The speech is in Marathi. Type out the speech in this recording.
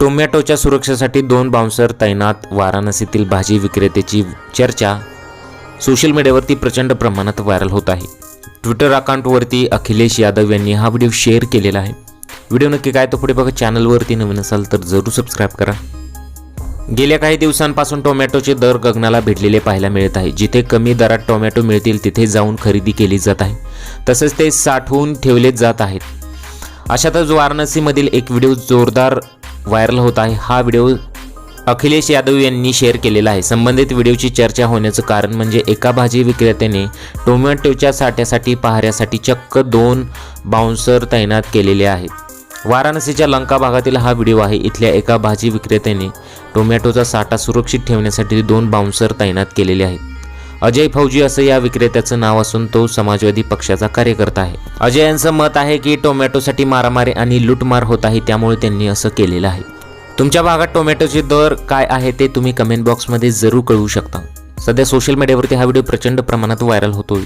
टोमॅटोच्या सुरक्षेसाठी दोन बाउन्सर तैनात वाराणसीतील भाजी विक्रेत्याची चर्चा. सोशल मीडियावरती प्रचंड प्रमाणात व्हायरल होत आहे. ट्विटर अकाउंटवरती अखिलेश यादव यांनी हा व्हिडिओ शेअर केलेला आहे. व्हिडिओ नक्की काय तो पुढे बघा. चॅनलवरती नवीन असाल तर जरूर सबस्क्राईब करा. गेल्या काही दिवसांपासून टोमॅटोचे दर गगनाला भिडलेले पाहायला मिळत आहे. जिथे कमी दरात टोमॅटो मिळतील तिथे जाऊन खरेदी केली जात आहे. तसेच ते साठवून ठेवले जात आहेत. अशातच वाराणसीमधील एक व्हिडिओ जोरदार व्हायरल होत आहे. हा व्हिडिओ अखिलेश यादव यांनी शेअर केलेला आहे. संबंधित व्हिडिओची चर्चा होण्याचं कारण म्हणजे एका भाजी विक्रेत्याने टोमॅटोच्या साठ्यासाठी पहाऱ्यासाठी चक्क दोन बाउन्सर तैनात केलेले आहेत. वाराणसीच्या लंका भागातील हा व्हिडिओ आहे. इथल्या एका भाजी विक्रेत्याने टोमॅटोचा साठा सुरक्षित ठेवण्यासाठी दोन बाउन्सर तैनात केलेले आहेत. अजय फौजी असं या विक्रेत्याचं नाव असून तो समाजवादी पक्षाचा कार्यकर्ता आहे. अजय यांचं मत आहे की टोमॅटोसाठी मारामारी आणि लूटमार होत आहे त्यामुळे त्यांनी असं केलेलं आहे. तुमच्या भागात टोमॅटोचे दर काय आहे ते तुम्ही कमेंट बॉक्समध्ये जरूर कळवू शकता. सध्या सोशल मीडियावरती हा व्हिडिओ प्रचंड प्रमाणात व्हायरल होतोय.